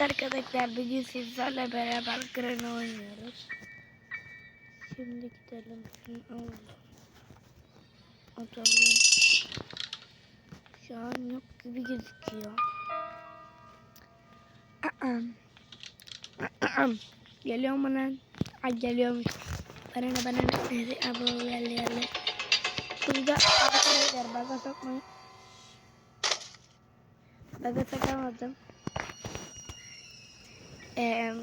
Arkadaşlar bugün sizlerle beraber Granny oynuyoruz. Şimdi gidelim. Şunu. Atalım. Şu an yok gibi gözüküyor. Geliyor mu lan? Ay geliyormuş. Bana ne bana ne? Abla geldi geldi. Burada arkadaşlar baga sokmayın. Baga sokamadım. Ee,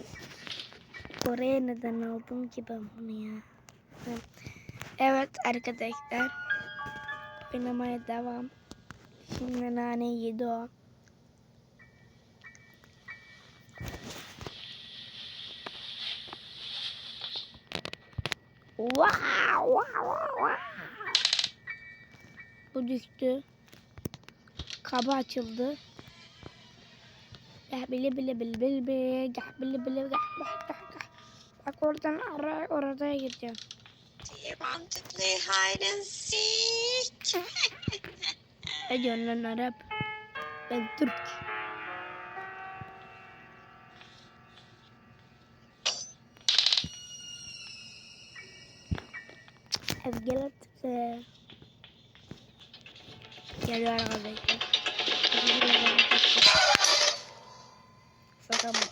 oraya neden aldım ki ben bunu ya? Evet arkadaşlar. Oynamaya devam. Şimdi nane yedi o. Wow, wow, wow. Bu düştü. Kaba açıldı. Gah bili bili bili bili bili gah bili bili gah gah gah gah. Bak oradan oraya gideceğim. Do you want to play hide and seek? Ne diyorsun lan Arap? Ben Türk. Ezgelet be. Geliyor arkadaşlar. Sokamam.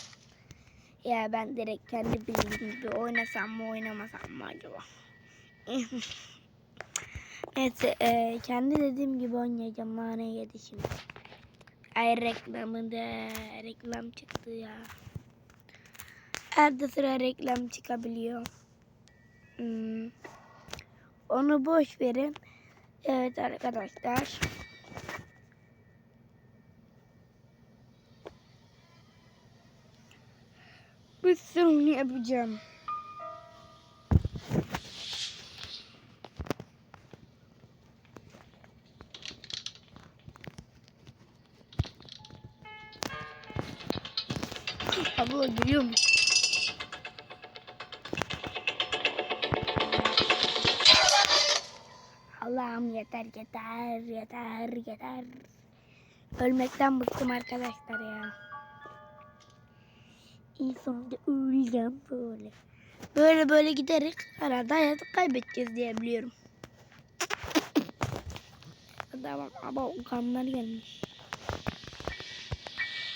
Ya ben direkt kendi bildiğim gibi oynasam mı oynamasam mı acaba? Evet, e, kendi dediğim gibi oynayacağım. Nane yedi şimdi. Ay reklamında reklam çıktı ya. Arada sıra reklam çıkabiliyor. Hmm. Onu boş verin. Evet arkadaşlar. Bir sürü yapacağım. Abla geliyor mu? Allah'ım yeter yeter yeter yeter. Ölmekten bıktım arkadaşlar ya. En sonunda öleceğim böyle. Böyle böyle giderek herhalde hayatı kaybedeceğiz diye biliyorum. Tamam ama ukanlar gelmiş.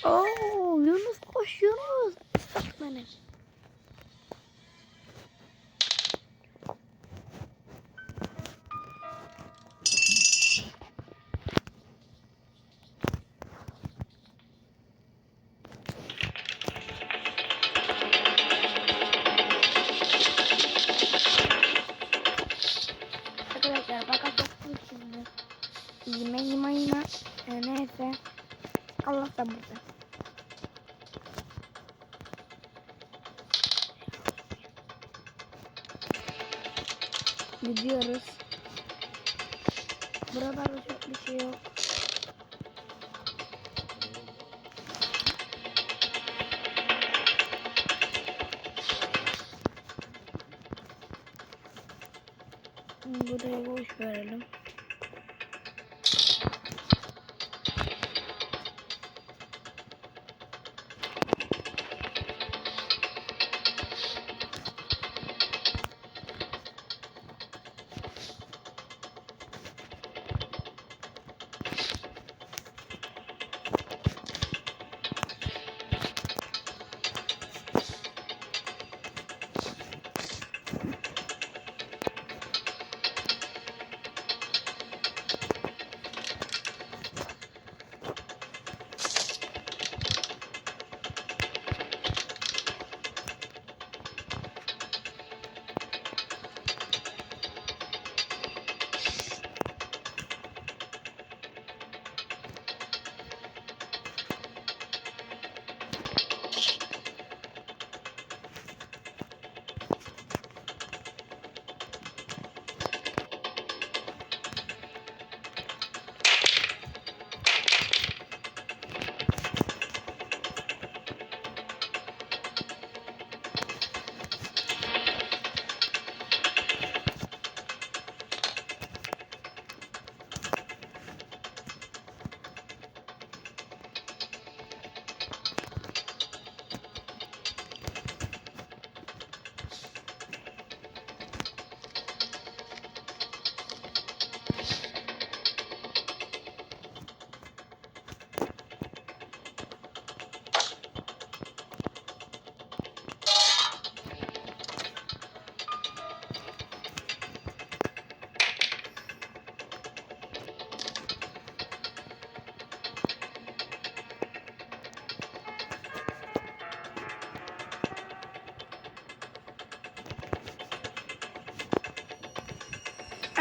Oo Yunus koş Yunus. Islak. Gidiyoruz. Buralarda çok bir şey yok. Burayı boş verelim.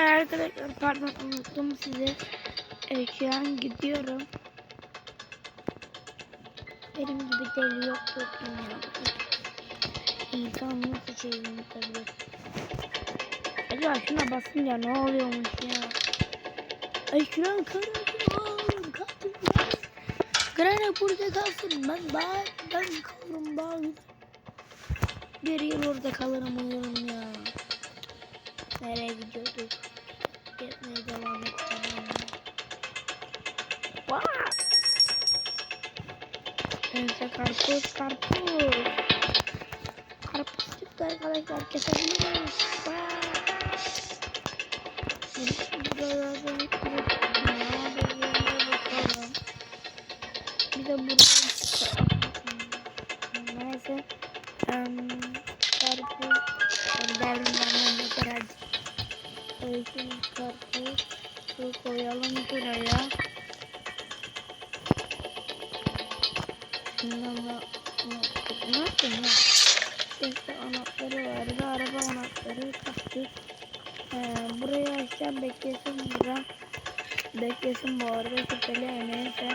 Arkadaşlar pardon unuttum size. Ee, şu an gidiyorum. Benim gibi deli yoktur dünyada. İnsan nasıl unutabilir? Acaba şuna basınca ne oluyormuş ya? Ay şuna kırıyorum. Kalktım ya. Grana burada kalsın. Ben daha ben kalırım daha bir yıl orada kalırım uyurum ya. Nereye gidiyorduk? Neyse karpuz karpuz. Karpuz çıktı arkadaşlar kesebiliriz. Vaa! Buralarda bir bakalım. Bir de buradan Neyse. Um, karpuz. Su koyalım buraya. Da ne yaptın ya? İşte anahtarı vardı. Araba anahtarı taktık. Ee, burayı açacağım. Beklesin burada. Beklesin bu arada. Şüpheli neyse.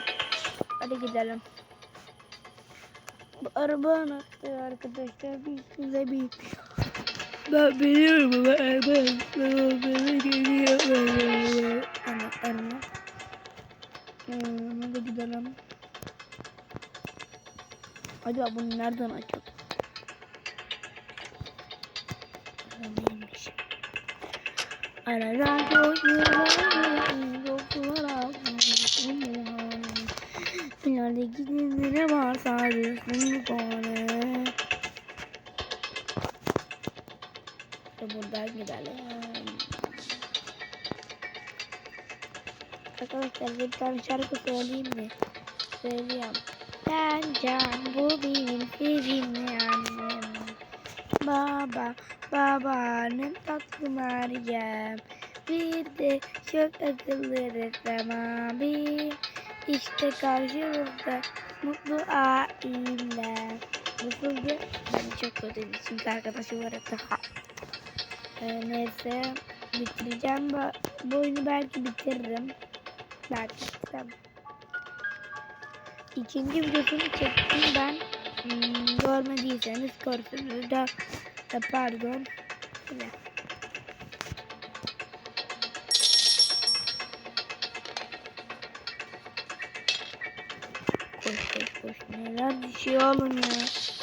Hadi gidelim. Bu araba anahtarı arkadaşlar. Bir size bir ben biliyorum ama ben bana geliyor. Anahtarını. Ee, hadi gidelim. Acaba bunu nereden açalım? Neymiş? Koşuyorlar, yoksulara Finalde gidinlere var sadece bu konu. İşte buradan gidelim. Arkadaşlar bir tane şarkı söyleyeyim mi? Söyleyeyim. Sen can bu benim sevimli annem. Baba, babanın tatlı Meryem. Bir de çok akıllı Rıdvan abi. İşte karşımızda mutlu aile. Nasıldı? Ben çok kötüydüm çünkü arkadaşım var daha. Ee, neyse bitireceğim. Bu, bu oyunu belki bitiririm. Belki bitiremem. İkinci videosunu çektim ben. Hmm, görmediyseniz görsünüz de e, pardon. Şöyle. Koş koş koş. Neler düşüyor oğlum ya.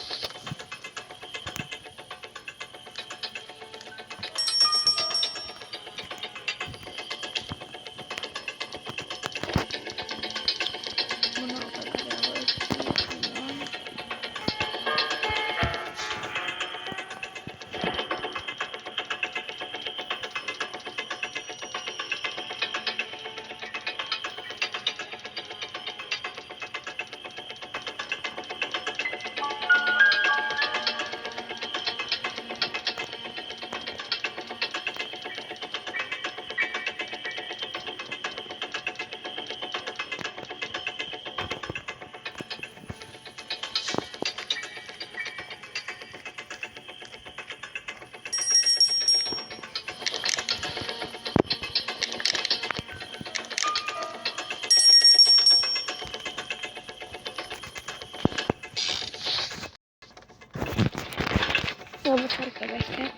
Arkadaşlar.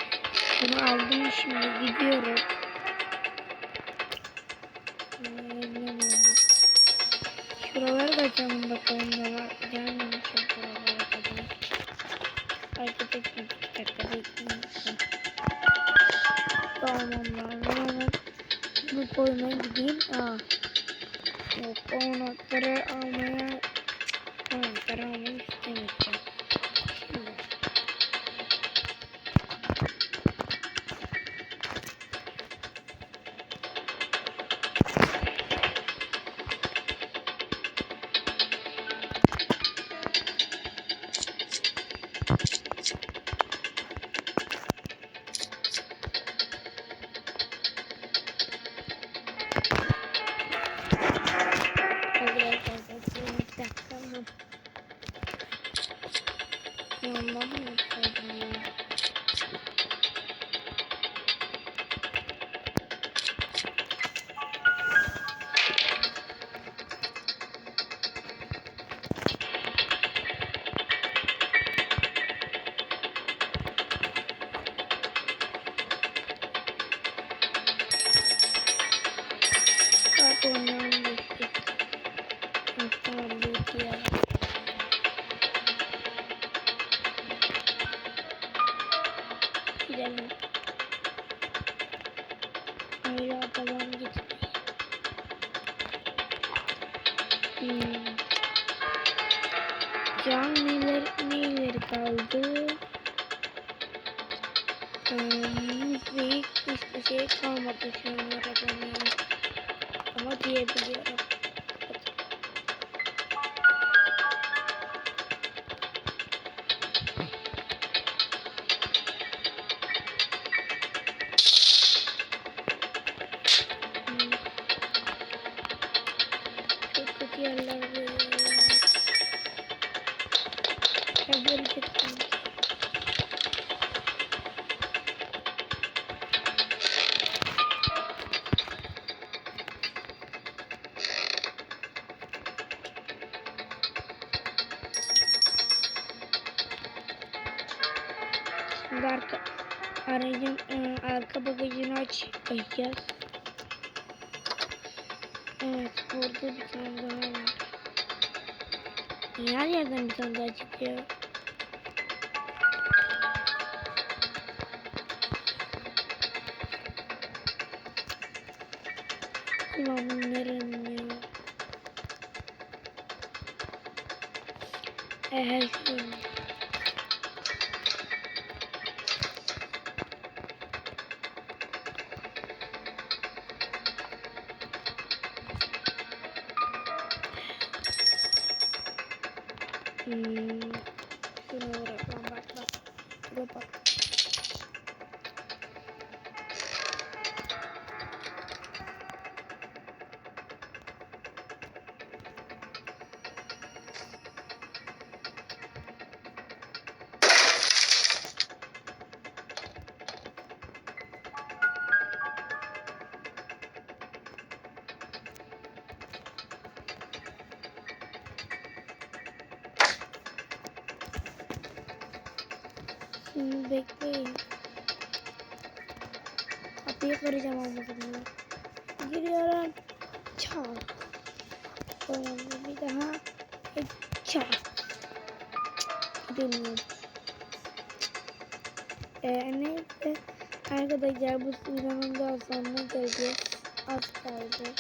Bunu aldım şimdi gidiyorum. Şuraları da camın bakalım da var. Gelmemişim şuralara kadar. Fark ettim. Bir dakika bekleyin. Tamam hemen bunu koymaya gideyim. Aa. Yok o anahtarı almaya anahtarı almayı istemeyeceğim. Can neler, neleri kaldı? Hmm, büyük hiçbir şey kalmadı şu an arabamın. Ama diyebiliyorum. Evleri çektim. Şimdi arka, aracın e, arka bagajını aç açacağız. Evet burada bir tane daha var. Her yerden bir tane daha çıkıyor. Ulan nerenin ya? Ehe şurada. Hmm. Şuna bırak lan bak bak. Şuna bak. Şimdi bekleyin. Kapıyı kıracağım olmasın Giriyorum. Çal. Olmadı bir daha. Çal. Gidemiyorum. Ee, neyse. Arkadaşlar bu videonun daha sonuna geleceğiz. Az kaldı.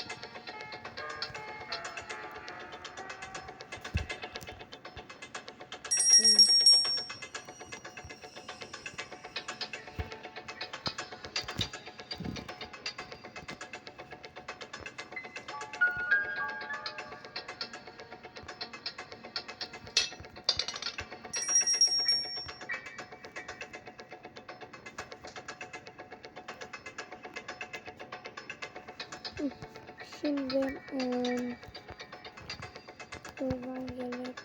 Şimdi eee buradan gelip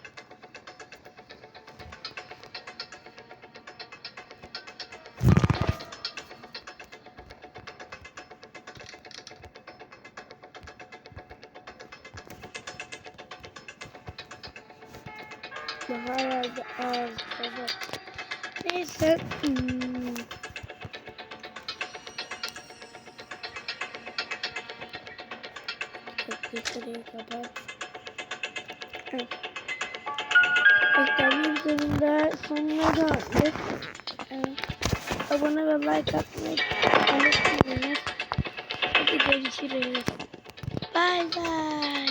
daha herhalde baba. Neyse. Hmm. Şuraya kapat. Evet. Arkadaşlar bir sonuna geldik. Evet. Abone ve like atmayı unutmayın. Hadi görüşürüz. Bye bye.